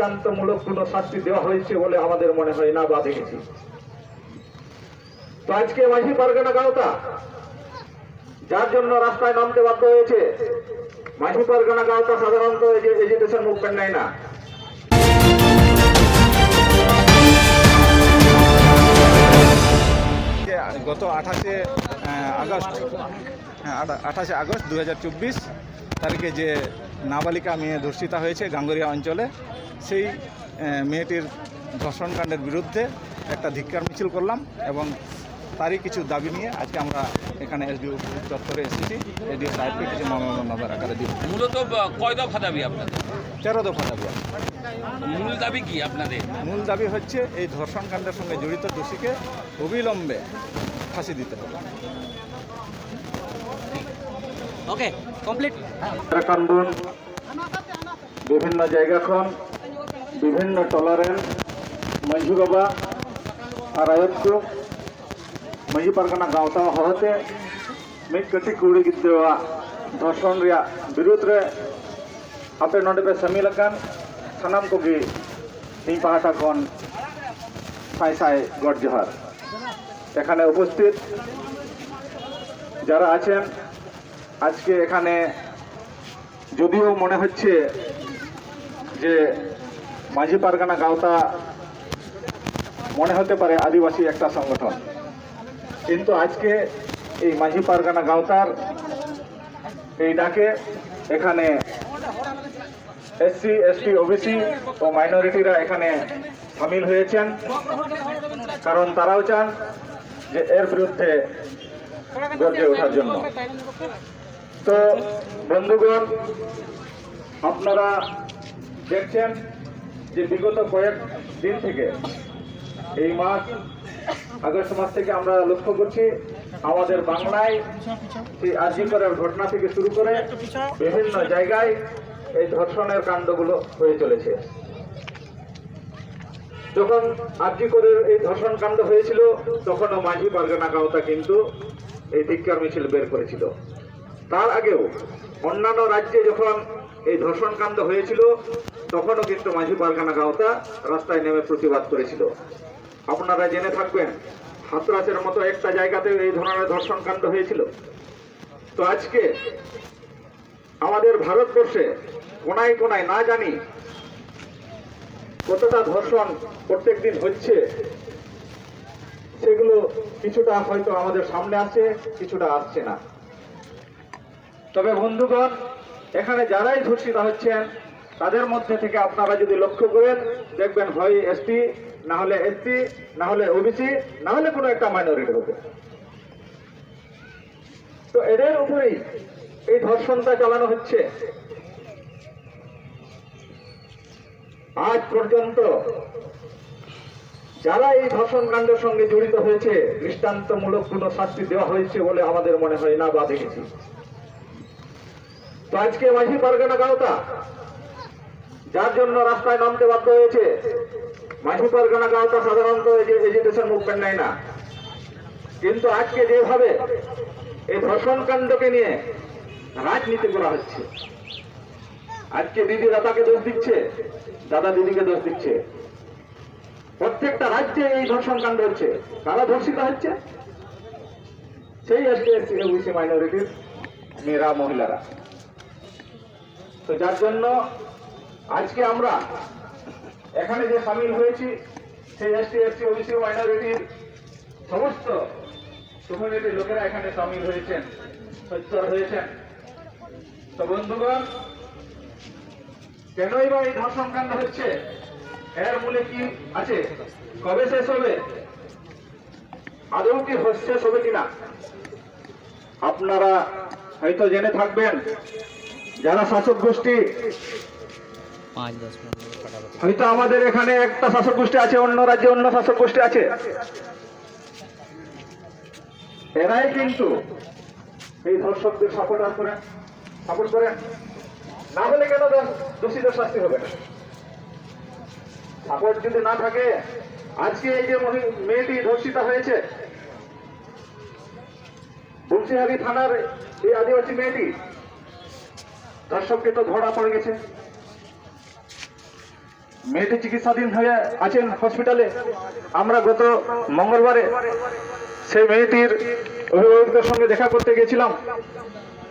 দৃষ্টান্তমূলক কোনো শাস্তি দেওয়া হয়েছে বলে আমাদের মনে হয়, না বা দেখেছি তো আজকে মাঝি পারগানা গাওতা যার জন্য রাস্তায় নামতে বাধ্য হয়েছে, মাঝি পারগানা গাওতা সাধারণত এজুকেশন মুভমেন্ট নেয় না। গত আঠাশে আগস্ট হ্যাঁ আঠাশে আগস্ট দু হাজার চব্বিশ তারিখে যে নাবালিকা মেয়ে ধর্ষিতা হয়েছে গাঙ্গরিয়া অঞ্চলে। সেই মেয়েটির ধর্ষণকাণ্ডের বিরুদ্ধে একটা ধিক্কার মিছিল করলাম এবং তারই কিছু দাবি নিয়ে আজকে আমরা এখানে এসডিও চত্বরে এসেছি। এসডিও সাহেবকে কিছু মানববন্ধন আকারে দিব। মূলত কয় দফা দাবি আপনাদের? তেরো দফা দাবি মূল দাবি কি আপনাদের? মূল দাবি হচ্ছে এই ধর্ষণকাণ্ডের সঙ্গে জড়িত দোষীকে অবিলম্বে ফাঁসি দিতে হবে। ওকে কমপ্লিট কান্দুন বিভিন্ন জায়গা খন বিভিন্ন টলারেন মাঝি বাবা আর আয়ত কো মাঝি পারগানা গাঁওতা হতে মিট কাটি কুড়ি গিদ্দেওয়া ধর্ষণ রিয়া বিরুদ্ধ রে আপে নডে পে সামিল আকান, সানাম কোগে তিন পাহাটা খন সাই সাই গড জোহার। এখানে উপস্থিত যারা আছেন আজকে এখানে যদিও মনে হচ্ছে যে মাঝি পারগানা গাওতা মনে হতে পারে আদিবাসী একটা সংগঠন। কিন্তু আজকে এই মাঝি পারগানা গাওতার এই ডাকে এখানে এসসি, এসটি, ওবিসি ও মাইনরিটিরা এখানে সামিল হয়েছেন। কারণ তারাও চান যে এর বিরুদ্ধে গর্জে ওঠার জন্য। তো বন্ধুগণ, আপনারা দেখছেন যে বিগত কয়েক দিন থেকে, এই মাস, আগস্ট মাস থেকে আমরা লক্ষ্য করছি আমাদের বাংলায় এই আজিকরের ঘটনা থেকে শুরু করে বিভিন্ন জায়গায় এই ধর্ষণের কাণ্ডগুলো হয়ে চলেছে। যখন আজিকরের এই ধর্ষণ কাণ্ড হয়েছিল, তখনও মাঝি পারগানা গাওতা কিন্তু এই ধিক্কার মিছিল বের করেছিল। তার আগেও অন্যান্য রাজ্যে যখন এই ধর্ষণ কাণ্ড হয়েছিল, তখনও কিন্তু মাঝি পারগানা গাওতা রাস্তায় নেমে প্রতিবাদ করেছিল। আপনারা জেনে থাকবেন, হাতরাসের মতো একটা জায়গাতে এই ধরনের ধর্ষণ কাণ্ড হয়েছিল। তো আজকে আমাদের ভারতবর্ষে কোনায় কোনায় না জানি কতটা ধর্ষণ প্রত্যেক দিন হচ্ছে, সেগুলো কিছুটা হয়তো আমাদের সামনে আসছে কিছুটা আসছে না। তবে বন্ধুগণ, এখানে যারাই ধর্ষিত হচ্ছেন, তাদের মধ্যে থেকে আপনারা যদি লক্ষ্য করেন, দেখবেন হয় এসটি, না হলে এসসি না হলে ওবিসি, না হলে কোনো একটা মাইনরিটি হবে তো এদের উপরেই এই ধর্ষণটা চালানো হচ্ছে। আজ পর্যন্ত যারা এই ধর্ষণ কাণ্ডের সঙ্গে জড়িত হয়েছে, দৃষ্টান্তমূলক কোনো শাস্তি দেওয়া হয়েছে বলে আমাদের মনে হয় না বা দেখেছি। তো আজকে মাঝি পারগানা গাওতা যার জন্য রাস্তায় নামতে বাধ্য হয়েছে। মাঝি পারগানা গাওতা সাধারণত এজুকেশন মুভমেন্ট নেয় না। কিন্তু আজকে যেভাবে এই ধর্ষণ কাণ্ডকে নিয়ে রাজনীতি করা হচ্ছে, আজকে দিদি দাদাকে দোষ দিচ্ছে, দাদা দিদিকে দোষ দিচ্ছে। প্রত্যেকটা রাজ্যে এই ধর্ষণ কাণ্ড হচ্ছে। কারা ধর্ষিত হচ্ছে? সেই ওবিসি মাইনরিটির মেয়েরা, মহিলারা। তো যার জন্য আজকে আমরা এখানে যে সামিল হয়েছি, সেই এসটি এসসি ওবিসি মাইনরিটির সমস্ত কমিউনিটির লোকেরা এখানে সামিল হয়েছেন, সচ্ছল হয়েছেন। তো বন্ধুগণ, কেনই বা এই ধর্ষণ কাণ্ড হচ্ছে? এর মূলে কি আছে? কবে শেষ হবে? আদৌ কি শেষ হবে কিনা? আপনারা হয়তো জেনে থাকবেন। যারা শাসক গোষ্ঠী হয়তো আমাদের এখানে একটা শাসক গোষ্ঠী আছে অন্য রাজ্যে অন্য শাসক গোষ্ঠী আছে। এরাই কিন্তু এই ধর্ষকদের সাপোর্ট করেন সাপোর্ট করেন না হলে কেন দোষ- দোষীদের শাস্তি হবে না? সাপোর্ট যদি না থাকে আজকে এই যে মেয়েটি ধর্ষিতা হয়েছে বংশীহারি থানার এই আদিবাসী মেয়েটি ধর্ষককে তো ধরা পড়ে গেছে। মেয়েটি চিকিৎসাধীন হয়ে আছেন হসপিটালে আমরা গত মঙ্গলবারে সেই মেয়েটির অভিভাবকদের সঙ্গে দেখা করতে গেছিলাম।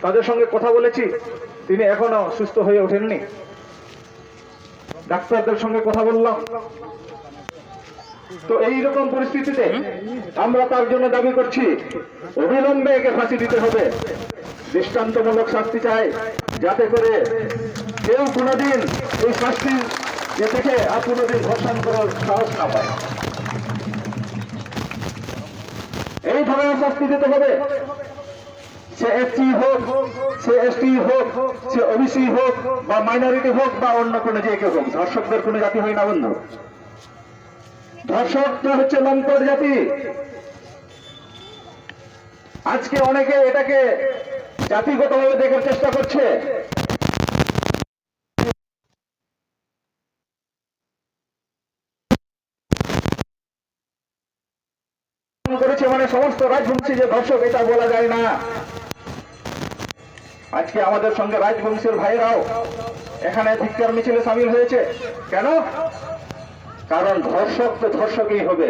তাদের সঙ্গে কথা বলেছি। তিনি এখনও সুস্থ হয়ে ওঠেননি। ডাক্তারদের সঙ্গে কথা বললাম। তো এই রকম পরিস্থিতিতে আমরা তার জন্য দাবি করছি, অবিলম্বে একে ফাঁসি দিতে হবে। দৃষ্টান্তমূলক শাস্তি চাই, যাতে করে কেউ কোনোদিন এই শাস্তি যে থেকে আর কোনোদিন ধর্ষণ করার সাহস না পায়। এই ধরনের শাস্তি দিতে হবে। সে এসটি হোক, সে এসটি হোক, সে ওবিসি হোক, বা মাইনরিটি হোক, বা অন্য কোনো যে কেউ হোক, ধর্ষকদের কোনো জাতি হয় না বন্ধু। ধর্ষকটা হচ্ছে লম্পট জাতি। আজকে অনেকে এটাকে জাতিগতভাবে দেখার চেষ্টা করছে। করেছে মানে সমস্ত রাজবংশী যে এটা বলা যায় না। আজকে আমাদের সঙ্গে রাজবংশের ভাইরাও এখানে মিছিলে সামিল হয়েছে। কেন? কারণ ধর্ষক তো ধর্ষকই হবে।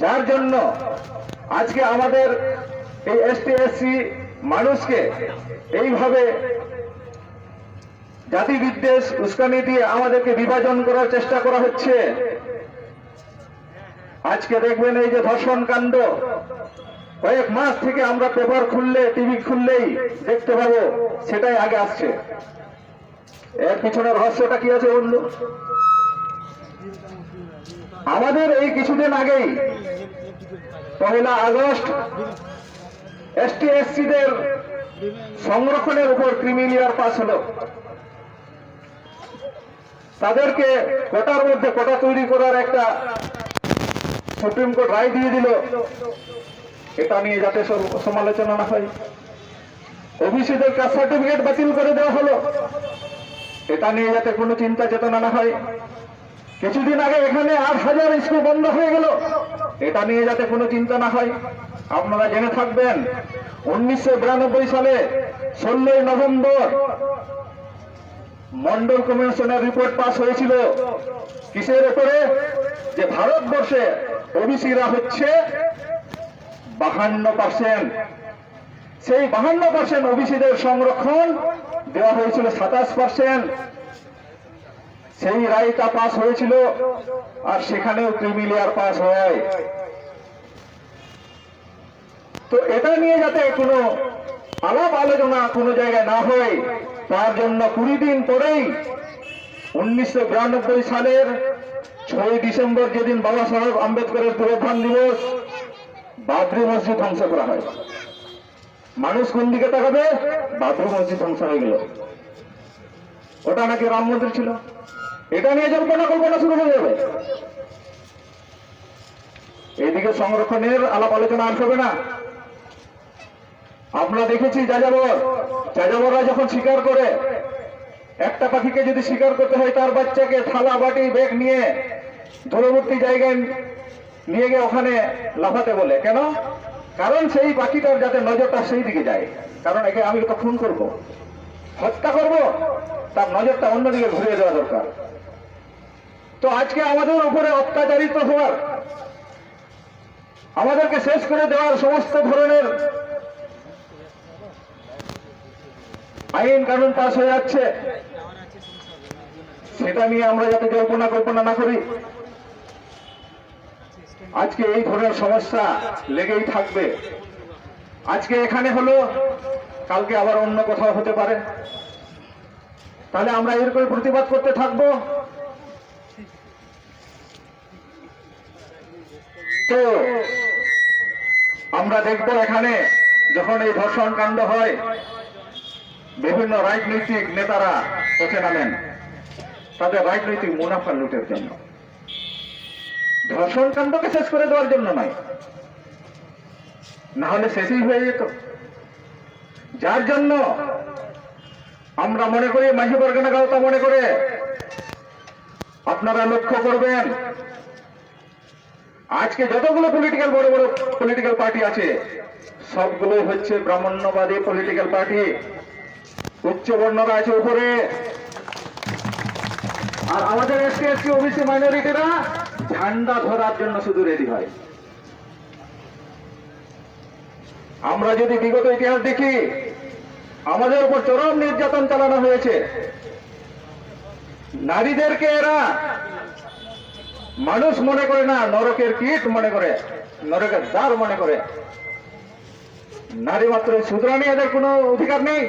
যার জন্য আজকে আমাদের এই এসটি এসসি মানুষকে এইভাবে জাতি বিদ্বেষ, উস্কানি দিয়ে আমাদেরকে বিভাজন করার চেষ্টা করা হচ্ছে। আজকে দেখবেন এই যে ধর্ষণ কাণ্ড। কয়েক মাস থেকে আমরা পেপার খুললে, টিভি খুললেই দেখতে পাবো, সেটাই আগে আসছে। এর পিছনে রহস্যটা কি আছে বন্ধু? আমাদের এই কিছুদিন আগেই পহেলা আগস্ট এসটি এসসিদের সংরক্ষণের উপর ক্রিমিলিয়ার পাস হলো। তাদেরকে কোটার মধ্যে কোটা তৈরি করার একটা সুপ্রিম কোর্ট রায় দিয়ে দিল। এটা নিয়ে যাতে সমালোচনা না হয়। ওবিসিদের কাস্ট সার্টিফিকেট বাতিল করে দেওয়া হলো। এটা নিয়ে যাতে কোনো চিন্তা চেতনা না হয়। কিছুদিন আগে এখানে আট হাজার স্কুল বন্ধ হয়ে গেল। এটা নিয়ে যাতে কোনো চিন্তা না হয়। আপনারা জেনে থাকবেন, উনিশশো বিরানব্বই সালে ষোলোই নভেম্বর মন্ডল কমিশনের রিপোর্ট পাস হয়েছিল। কিসের উপরে? যে ভারতবর্ষে ওবিসিরা হচ্ছে বাহান্ন পার্সেন্ট সেই বাহান্ন পার্সেন্ট ওবিসিদের সংরক্ষণ দেওয়া হয়েছিল সাতাশ পার্সেন্ট সেই রায়টা পাস হয়েছিল আর সেখানেও ক্রিমিলিয়ার পাস হয়। তো এটা নিয়ে যাতে কোনো আলাপ আলোচনা কোনো জায়গায় না হয়, তার জন্য কুড়ি দিন পরেই উনিশশো বিরানব্বই সালের ছয় ডিসেম্বর যেদিন বাবা সাহেব আম্বেদকরের পুরোধান দিবস, বাবরি মসজিদ ধ্বংস করা হয়। মানুষ কোন দিকে তাকাবে? বাবরি মসজিদ ধ্বংস হয়ে গেল। ওটা নাকি রাম মন্দির ছিল? এটা নিয়ে জল্পনা কল্পনা শুরু হয়ে যাবে। এদিকে সংরক্ষণের আলাপ আলোচনা আর হবে না। আমরা দেখেছি যাযাবর। যাযাবররা যখন শিকার করে, একটা পাখিকে যদি শিকার করতে হয়, তার বাচ্চাকে থালা, বাটি, ব্যাগ নিয়ে দূরবর্তী জায়গায় নিয়ে গিয়ে ওখানে লাফাতে বলে। কেন? কারণ সেই পাখিটার যাতে নজরটা সেই দিকে যায়। কারণ একে আমি তো খুন করব, হত্যা করব, তার নজরটা অন্যদিকে ঘুরিয়ে দেওয়া দরকার। তো আজকে আমাদের উপরে অত্যাচারিত হওয়ার, আমাদেরকে শেষ করে দেওয়ার সমস্ত ধরনের আইন কানুন পাস হয়ে যাচ্ছে। সেটা নিয়ে আমরা যাতে কল্পনা কল্পনা না করি। আজকে এই ধরনের সমস্যা লেগেই থাকবে। আজকে এখানে হলো, কালকে আবার অন্য কোথাও হতে পারে। তাহলে আমরা এরকম প্রতিবাদ করতে থাকব। তো, আমরা দেখব এখানে যখন এই ধর্ষণ কাণ্ড হয় বিভিন্ন রাজনৈতিক নেতারা পথে নামেন। তাদের রাজনৈতিক মুনাফা লুটের জন্য। ধর্ষণ কাণ্ডকে শেষ করে দেওয়ার জন্য নয়। না হলে শেষই হয়ে যেত। যার জন্য আমরা মনে করি মাঝি পরগনা গাওতা মনে করে, আপনারা লক্ষ্য করবেন, আজকে যতগুলো পলিটিক্যাল বড় বড় পলিটিক্যাল পার্টি আছে সবগুলো হচ্ছে ব্রাহ্মণ্যবাদী পলিটিক্যাল পার্টি উচ্চ বর্ণরা আছে উপরে। আর আমাদের এসটি এসটি ওবিসি মাইনরিটিরা ঝান্ডা ধরার জন্য শুধু রেডি হয়। আমরা যদি বিগত ইতিহাস দেখি, আমাদের উপর চরম নির্যাতন চালানো হয়েছে। নারীদেরকে এরা মানুষ মনে করে না, নরকের কীট মনে করে, নরকের দ্বার মনে করে। নারী মাত্র শুধরানি এদের কোনো অধিকার নেই।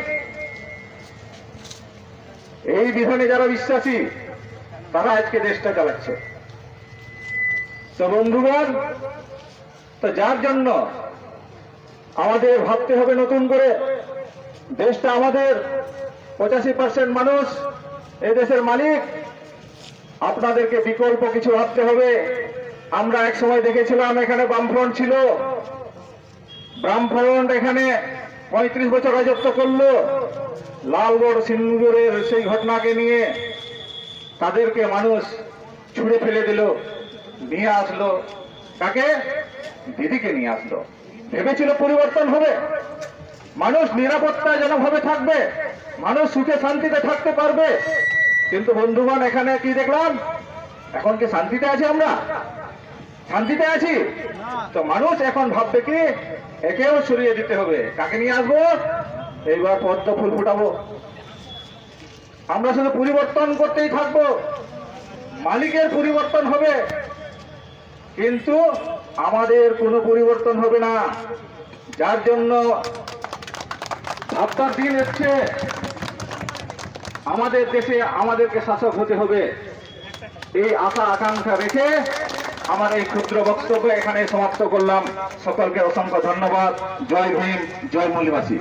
এই বিধানে যারা বিশ্বাসী, তারা আজকে দেশটা চালাচ্ছে। তো বন্ধুগণ, তো যার জন্য আমাদের ভাবতে হবে নতুন করে, দেশটা আমাদের পঁচাশি পার্সেন্ট মানুষ, এই দেশের মালিক, আপনাদেরকে বিকল্প কিছু ভাবতে হবে। আমরা এক সময় দেখেছিলাম এখানে বামফ্রন্ট ছিল। বামফ্রন্ট এখানে পঁয়ত্রিশ বছর রাজত্ব করল। লালগড় সিন্দুরের সেই ঘটনাকে নিয়ে তাদেরকে মানুষ ছুঁড়ে ফেলে দিল, নিয়ে আসলো। কাকে? দিদিকে নিয়ে আসলো। ভেবেছিল পরিবর্তন হবে। মানুষ নিরাপত্তাজনকভাবে থাকবে, মানুষ সুখে শান্তিতে থাকতে পারবে। কিন্তু বন্ধুগণ, এখানে কি দেখলাম? এখন কি শান্তিতে আছি আমরা? শান্তিতে আছি? তো মানুষ এখন ভাববে কি? একেও সরিয়ে দিতে হবে। কাকে নিয়ে আসব? এইবার পদ্ম ফুল ফুটাবো। আমরা শুধু পরিবর্তন করতেই থাকব। মালিকের পরিবর্তন হবে। কিন্তু আমাদের কোনো পরিবর্তন হবে না। যার জন্য ভাববার দিন এসছে। আমাদের দেশে আমাদেরকে শাসক হতে হবে। এই আশা আকাঙ্ক্ষা রেখে আমার এই ক্ষুদ্র বক্তব্য এখানে সমাপ্ত করলাম। সকলকে অসংখ্য ধন্যবাদ। জয় ভীম, জয় মূল্যবাসী